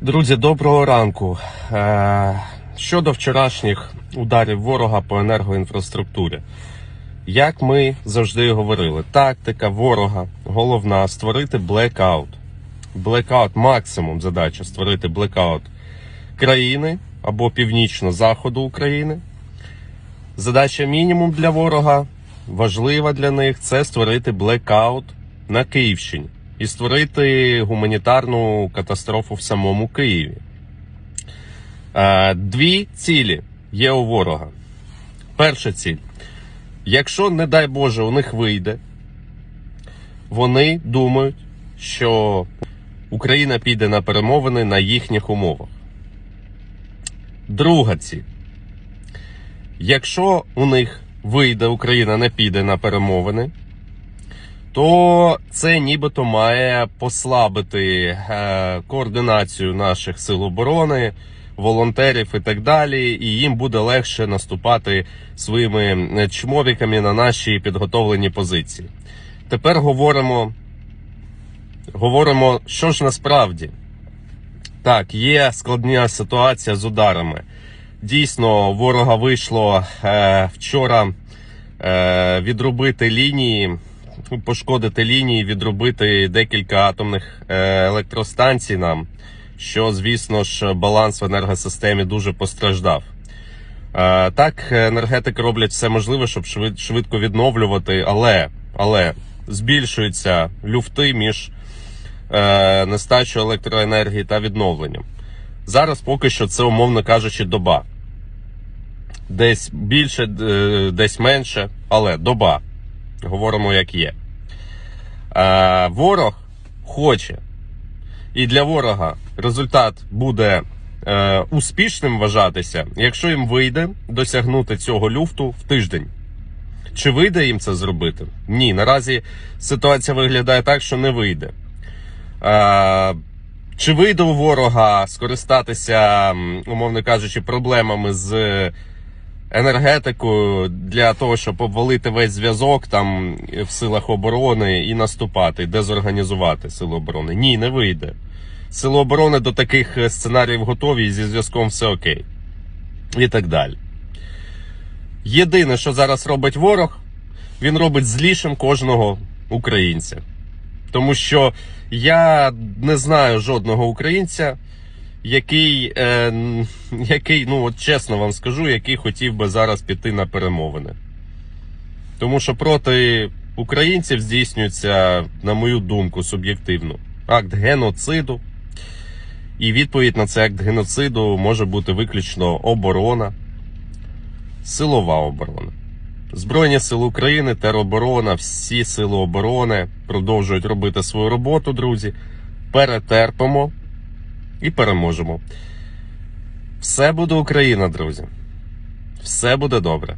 Друзі, доброго ранку. Е, Щодо вчорашніх ударів ворога по енергоінфраструктурі, як ми завжди говорили, тактика ворога головна створити блекаут. Блекаут, максимум задача створити блекаут країни або північно-заходу України. Задача мінімум для ворога, важлива для них, це створити блекаут на Київщині і створити гуманітарну катастрофу в самому Києві. Е, Дві цілі є у ворога. Перша ціль. Якщо, не дай Боже, у них вийде, вони думають, що Україна піде на перемовини на їхніх умовах. Друга ціль. Якщо у них вийде, Україна не піде на перемовини, то це нібито має послабити е, координацію наших сил оборони, волонтерів і так далі, і їм буде легше наступати своїми е, чмовіками на наші підготовлені позиції. Тепер говоримо, говоримо, що ж насправді. Так, є складна ситуація з ударами. Дійсно, ворога вийшло е, вчора е, відробити лінії, пошкодити лінії, відробити декілька атомних е, електростанцій нам, що, звісно ж, баланс в енергосистемі дуже постраждав. Е, так, енергетики роблять все можливе, щоб швидко відновлювати, але, але збільшуються люфти між е, нестачою електроенергії та відновленням. Зараз поки що це, умовно кажучи, доба. Десь більше, десь менше, але доба. Говоримо, як є. Е, ворог хоче. І для ворога результат буде е, успішним вважатися, якщо їм вийде досягнути цього люфту в тиждень. Чи вийде їм це зробити? Ні. Наразі ситуація виглядає так, що не вийде. Е, чи вийде у ворога скористатися, умовно кажучи, проблемами з енергетикою для того, щоб обвалити весь зв'язок там в силах оборони і наступати, дезорганізувати сили оборони? Ні, не вийде. Сили оборони до таких е, сценаріїв готові і зі зв'язком все окей. І так далі. Єдине, що зараз робить ворог, він робить злішим кожного українця. Тому що я не знаю жодного українця, який, е, який, ну от чесно вам скажу, який хотів би зараз піти на перемовини. Тому що проти українців здійснюється, на мою думку, суб'єктивно, акт геноциду. І відповідь на цей акт геноциду може бути виключно оборона, силова оборона. Збройні сили України, тероборона, всі сили оборони продовжують робити свою роботу, друзі. Перетерпимо і переможемо. Все буде Україна, друзі. Все буде добре.